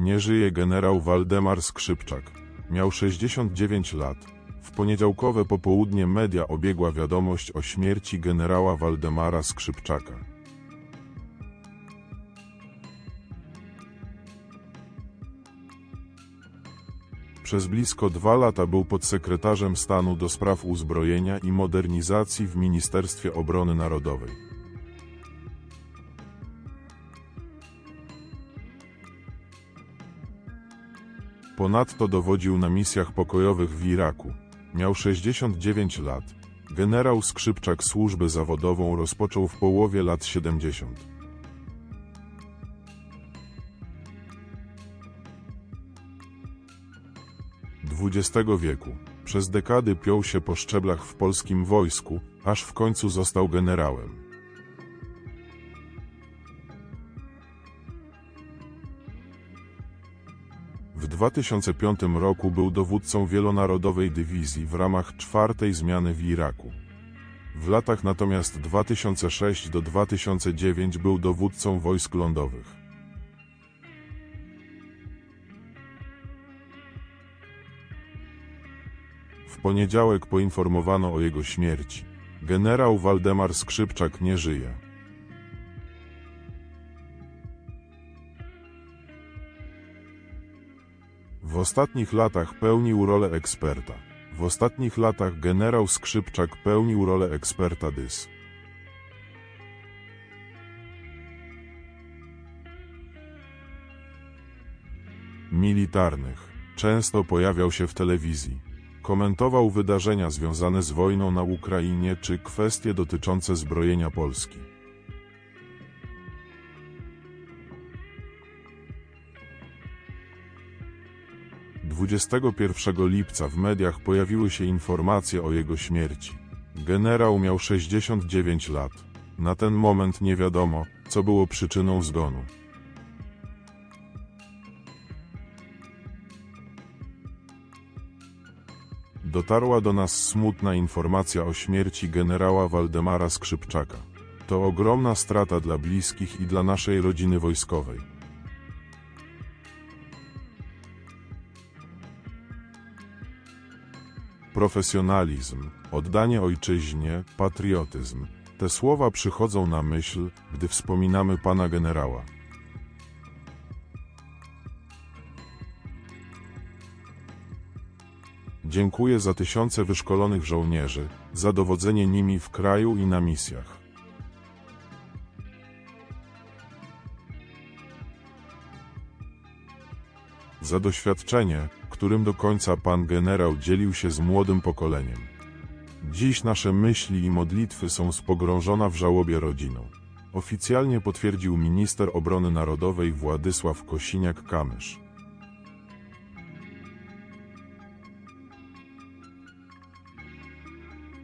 Nie żyje generał Waldemar Skrzypczak. Miał 69 lat. W poniedziałkowe popołudnie media obiegła wiadomość o śmierci generała Waldemara Skrzypczaka. Przez blisko dwa lata był podsekretarzem stanu do spraw uzbrojenia i modernizacji w Ministerstwie Obrony Narodowej. Ponadto dowodził na misjach pokojowych w Iraku. Miał 69 lat. Generał Skrzypczak służbę zawodową rozpoczął w połowie lat 70. XX wieku. Przez dekady piął się po szczeblach w polskim wojsku, aż w końcu został generałem. W 2005 roku był dowódcą wielonarodowej dywizji w ramach czwartej zmiany w Iraku. W latach natomiast 2006 do 2009 był dowódcą wojsk lądowych. W poniedziałek poinformowano o jego śmierci. Generał Waldemar Skrzypczak nie żyje. W ostatnich latach pełnił rolę eksperta. W ostatnich latach generał Skrzypczak pełnił rolę eksperta dys. Militarnych. Często pojawiał się w telewizji. Komentował wydarzenia związane z wojną na Ukrainie czy kwestie dotyczące zbrojenia Polski. Dwudziestego pierwszego lipca w mediach pojawiły się informacje o jego śmierci. Generał miał 69 lat. Na ten moment nie wiadomo, co było przyczyną zgonu. Dotarła do nas smutna informacja o śmierci generała Waldemara Skrzypczaka. To ogromna strata dla bliskich i dla naszej rodziny wojskowej. Profesjonalizm, oddanie ojczyźnie, patriotyzm. Te słowa przychodzą na myśl, gdy wspominamy pana generała. Dziękuję za tysiące wyszkolonych żołnierzy, za dowodzenie nimi w kraju i na misjach. Za doświadczenie, którym do końca pan generał dzielił się z młodym pokoleniem. Dziś nasze myśli i modlitwy są spogrążona w żałobie rodziną. Oficjalnie potwierdził minister obrony narodowej Władysław Kosiniak-Kamysz.